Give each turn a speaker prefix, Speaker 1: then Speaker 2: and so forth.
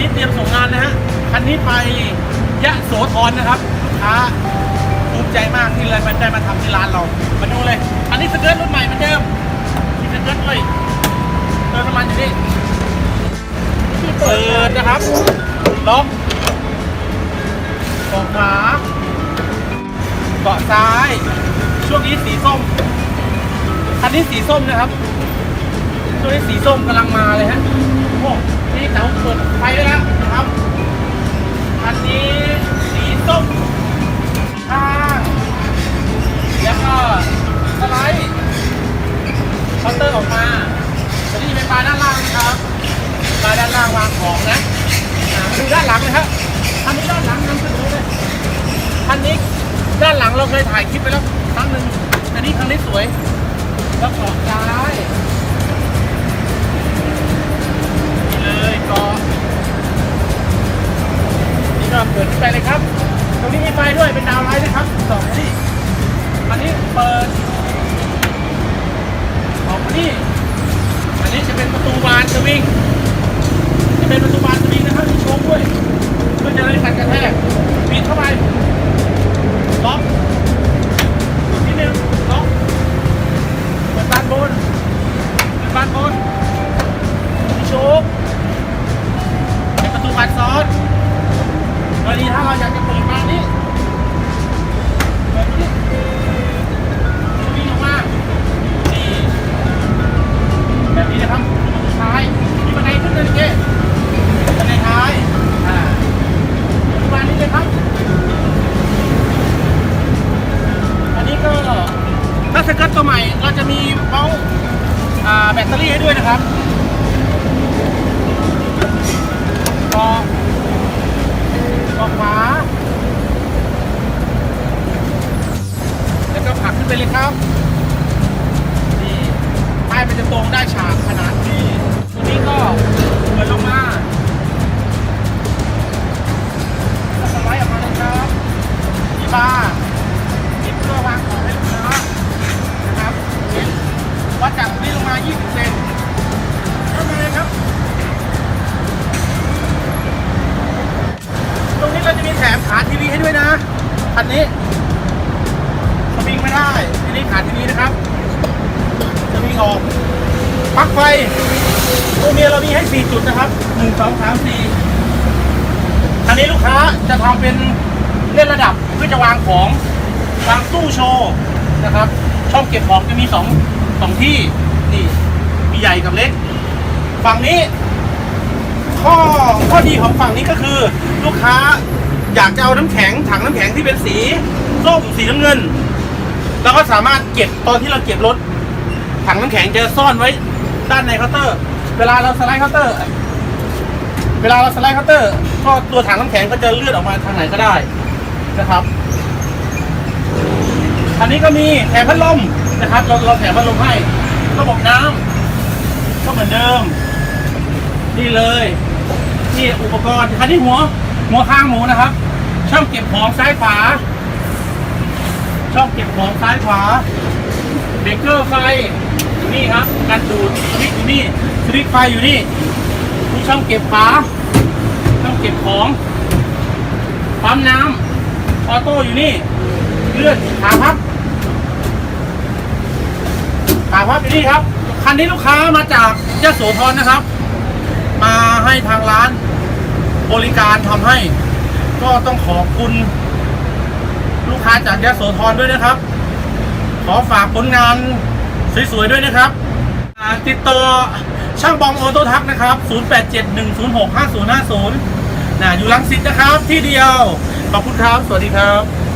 Speaker 1: นี้เตรียมส่งงานนะฮะ คันนี้ไปยะโสธรนะครับลูกค้าภูมิใจมากที่เลยมันได้มาทำที่ร้านเรา มาดูเลย อันนี้สเกิร์ตรุ่นใหม่เหมือนเดิมมีสเกิร์ตด้วยเติมน้ำมันอยู่นี่
Speaker 2: เปิด
Speaker 1: นะครับล็อกเกขวาเกาะซ้าย ช่วงนี้สีส้มอันนี้สีส้มนะครับ ช่วงนี้สีส้มกำลังมาเลยฮะโอ้ นี่เต๋าเปิดไฟได้แล้วนะครับอันนี้สีส้มข้างแล้วก็สไลด์เคาน์เตอร์ออกมาตัวนี้เป็นปลายด้านล่างนะครับปลายด้านล่างวางของนะดูด้านหลังนะครับอันนี้ด้านหลังนำเสนอเลยอันนี้ด้านหลังเราเคยถ่ายคลิปไปแล้วครั้งหนึ่งอันนี้ครั้งนี้สวยแล้วเกาะซ้าย เป็นดาวไลท์นะครับสองที่อันนี้เปิดออกมานี่อันนี้จะเป็นประตูบานสวิงจะเป็นประตูบานสวิงนะครับมีโชคด้วยเพื่อจะได้กันกระแทกปิดเข้าไป ถ้าสกัดตัวใหม่ เราจะมีเมาส์อ่าแบตเตอรี่ให้ด้วยนะครับก็ก็ขวาแล้วก็ผักขึ้นไปเลยครับนี่ป้ายมันจะตรงได้ฉากขนาดที่ตัวนี้ก็เปิดลงมา คันนี้สวิงไม่ได้ทีนี้ขาทีวีนะครับสวิงออกปลั๊กไฟตัวเมียเรามีให้4จุดนะครับ1 2 3 4อันนี้ลูกค้าจะทำเป็นเล่นระดับเพื่อจะวางของวางตู้โชว์นะครับ ช่องเก็บของจะมีสองสองที่นี่มีใหญ่กับเล็ก ฝั่งนี้ ข้อข้อดีของฝั่งนี้ก็คือ ลูกค้า อยากจะเอาน้ำแข็งถังน้ำแข็งที่เป็นสีส้มสีน้ำเงินแล้วก็สามารถเก็บตอนที่เราเก็บรถ ถังน้ำแข็งจะซ่อนไว้ด้านในเคาน์เตอร์ เวลาเราสไลด์เคาน์เตอร์ เวลาเราสไลด์เคาน์เตอร์ ก็ตัวถังน้ำแข็งก็จะเลื่อนออกมาทางไหนก็ได้นะครับอันนี้ก็มีแถมพัดลมนะครับ เราเราแถมพัดลมให้ระบบน้ำก็เหมือนเดิม นี่เลย นี่อุปกรณ์คันนี้หัว หัวข้างหมูนะครับ ช่องเก็บของซ้ายขวา ช่องเก็บของซ้ายขวาเบรกเกอร์ไฟอยู่นี่ครับการดูดสวิตช์อยู่นี่สวิตช์ไฟอยู่นี่มีช่องเก็บฝาช่องเก็บของปั๊มน้ำออโต้อยู่นี่เลื่อนขาพับขาพับอยู่นี่ครับคันนี้ลูกค้ามาจากยะโสธรนะครับ มาให้ทางร้าน บริการทำให้ ก็ต้องขอบคุณ ลูกค้าจากยะโสธรด้วยนะครับ ขอฝากผลงานสวยๆด้วยนะครับ ติดต่อช่างบอมออโต้ทักนะครับ 0871065050นะอยู่ลังสิตนะครับที่เดียว ขอบคุณครับ สวัสดีครับ